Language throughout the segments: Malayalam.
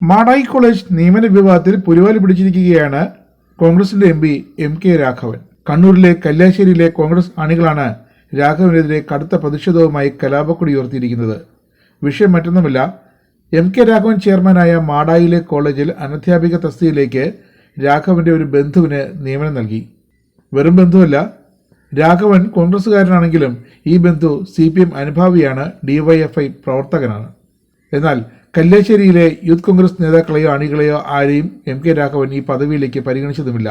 മാടായി കോളേജ് നിയമന വിവാദത്തിൽ പുലിവാലി പിടിച്ചിരിക്കുകയാണ് കോൺഗ്രസിന്റെ M P M K Raghavan. കണ്ണൂരിലെ കല്യാശ്ശേരിയിലെ കോൺഗ്രസ് അണികളാണ് രാഘവനെതിരെ കടുത്ത പ്രതിഷേധവുമായി കലാപക്കൊടി ഉയർത്തിയിരിക്കുന്നത്. വിഷയം മറ്റൊന്നുമില്ല എം കെ രാഘവൻ ചെയർമാനായ മാടായിലെ കോളേജിൽ അനധ്യാപിക തസ്തിയിലേക്ക് രാഘവന്റെ ഒരു ബന്ധുവിന് നിയമനം നൽകി. വെറും ബന്ധുവല്ല രാഘവൻ കോൺഗ്രസ്സുകാരനാണെങ്കിലും ഈ ബന്ധു സി പി എം അനുഭാവിയാണ് ഡിവൈഎഫ്ഐ പ്രവർത്തകനാണ്. എന്നാൽ കല്യാശ്ശേരിയിലെ യൂത്ത് കോൺഗ്രസ് നേതാക്കളെയോ അണികളെയോ ആരെയും എം കെ രാഘവൻ ഈ പദവിയിലേക്ക് പരിഗണിച്ചതുമില്ല.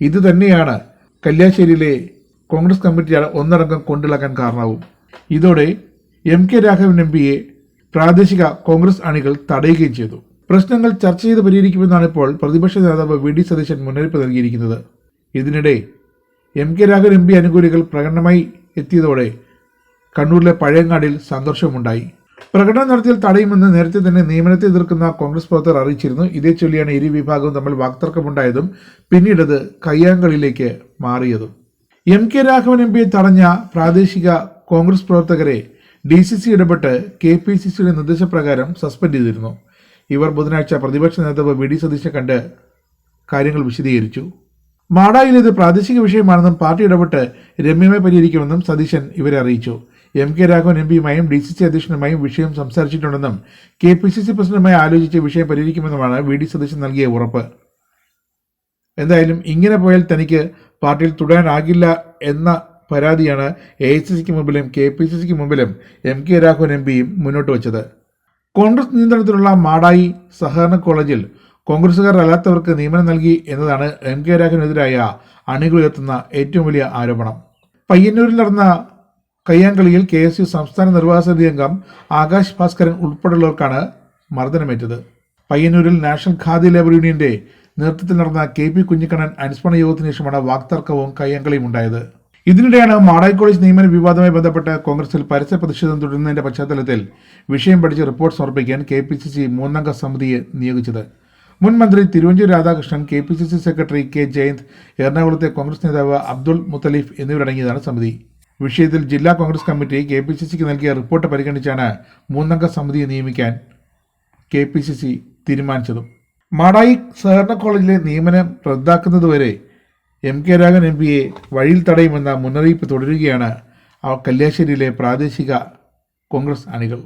ഇത് തന്നെയാണ് കല്യാശ്ശേരിയിലെ കോൺഗ്രസ് കമ്മിറ്റി ഒന്നടങ്കം കൊണ്ടിളക്കാൻ കാരണവും. ഇതോടെ എം കെ രാഘവൻ എം പിയെ പ്രാദേശിക കോൺഗ്രസ് അണികൾ തടയുകയും ചെയ്തു. പ്രശ്നങ്ങൾ ചർച്ച ചെയ്ത് പരിഹരിക്കുമെന്നാണ് ഇപ്പോൾ പ്രതിപക്ഷ നേതാവ് വി ഡി സതീശൻ മുന്നറിയിപ്പ് നൽകിയിരിക്കുന്നത്. ഇതിനിടെ M K Raghavan M P അനുകൂലികൾ പ്രകടനമായി എത്തിയതോടെ കണ്ണൂരിലെ പഴയങ്ങാടിൽ സംഘർഷമുണ്ടായി പ്രകടനം നടത്തിയാൽ തടയുമെന്ന് നേരത്തെ തന്നെ നിയമനത്തെ എതിർക്കുന്ന കോൺഗ്രസ് പ്രവർത്തകർ അറിയിച്ചിരുന്നു. ഇതേ ചൊല്ലിയാണ് ഇരു വിഭാഗവും തമ്മിൽ വാക്തർക്കമുണ്ടായതും പിന്നീടത് കയ്യാങ്കളിയിലേക്ക് മാറിയതും. എം കെ രാഘവൻ എം പിയെ തടഞ്ഞ പ്രാദേശിക കോൺഗ്രസ് പ്രവർത്തകരെ ഡി സി സി ഇടപെട്ട് കെ പി സി സിയുടെ നിർദ്ദേശപ്രകാരം സസ്പെൻഡ് ചെയ്തിരുന്നു. ഇവർ ബുധനാഴ്ച പ്രതിപക്ഷ നേതാവ് വി ഡി സതീശനെ കണ്ട് കാര്യങ്ങൾ വിശദീകരിച്ചു. മാടായിൽ ഇത് പ്രാദേശിക വിഷയമാണെന്നും പാർട്ടി ഇടപെട്ട് രമ്യമായി പരിഹരിക്കുമെന്നും സതീശൻ ഇവരെ അറിയിച്ചു. എം കെ രാഘവൻ എം പിയുമായും ഡി സി സി അധ്യക്ഷനുമായും വിഷയം സംസാരിച്ചിട്ടുണ്ടെന്നും കെ പി സി സി പ്രസിഡന്റുമായി ആലോചിച്ച് വിഷയം പരിഹരിക്കുമെന്നുമാണ് വി ഡി സതീശൻ നൽകിയ ഉറപ്പ്. എന്തായാലും ഇങ്ങനെ പോയാൽ തനിക്ക് പാർട്ടിയിൽ തുടരാനാകില്ല എന്ന പരാതിയാണ് എ ഐ സി സിക്ക് മുമ്പിലും കെ പി സി സിക്ക് മുമ്പിലും എം കെ രാഘവൻ എം പിയും മുന്നോട്ട് വച്ചത്. കോൺഗ്രസ് നിയന്ത്രണത്തിലുള്ള മാടായി സഹകരണ കോളേജിൽ കോൺഗ്രസുകാർ അല്ലാത്തവർക്ക് നിയമനം നൽകി എന്നതാണ് എം കെ രാഘവനെതിരായ അണികൾ ഉയർത്തുന്ന ഏറ്റവും വലിയ ആരോപണം. പയ്യന്നൂരിൽ നടന്ന കയ്യാങ്കളിയിൽ കെ എസ് യു സംസ്ഥാന നിർവാഹക സമിതി അംഗം ആകാശ് ഭാസ്കരൻ ഉൾപ്പെടെയുള്ളവർക്കാണ് മർദ്ദനമേറ്റത്. പയ്യന്നൂരിൽ നാഷണൽ ഖാദി ലേബർ യൂണിയന്റെ നേതൃത്വത്തിൽ നടന്ന കെ പി കുഞ്ഞിക്കണ്ണൻ അനുസ്മരണ യോഗത്തിന് ശേഷമാണ് വാക്തർക്കവും കയ്യാങ്കളിയും ഉണ്ടായത്. ഇതിനിടെയാണ് മാടായി കോളേജ് നിയമന വിവാദവുമായി ബന്ധപ്പെട്ട് കോൺഗ്രസിൽ പരസ്യ പ്രതിഷേധം തുടരുന്നതിന്റെ പശ്ചാത്തലത്തിൽ വിഷയം പഠിച്ച് റിപ്പോർട്ട് സമർപ്പിക്കാൻ കെ പി സി സി മൂന്നംഗ സമിതിയെ നിയോഗിച്ചത്. മുൻ മന്ത്രി Thiruvanchoor Radhakrishnan K P C C secretary K Jayanth എറണാകുളത്തെ കോൺഗ്രസ് നേതാവ് അബ്ദുൾ മുത്തലീഫ് എന്നിവരടങ്ങിയതാണ് സമിതി. വിഷയത്തിൽ ജില്ലാ Congress committee K P C സിക്ക് നൽകിയ റിപ്പോർട്ട് പരിഗണിച്ചാണ് മൂന്നംഗ സമിതിയെ നിയമിക്കാൻ കെ പി സി സി തീരുമാനിച്ചതും. മാടായി സഹകരണ കോളേജിലെ നിയമനം റദ്ദാക്കുന്നതുവരെ എം കെ രാഘവൻ എം പിയെ വഴിയിൽ തടയുമെന്ന മുന്നറിയിപ്പ് തുടരുകയാണ് ആ കല്യാശ്ശേരിയിലെ പ്രാദേശിക കോൺഗ്രസ് അണികൾ.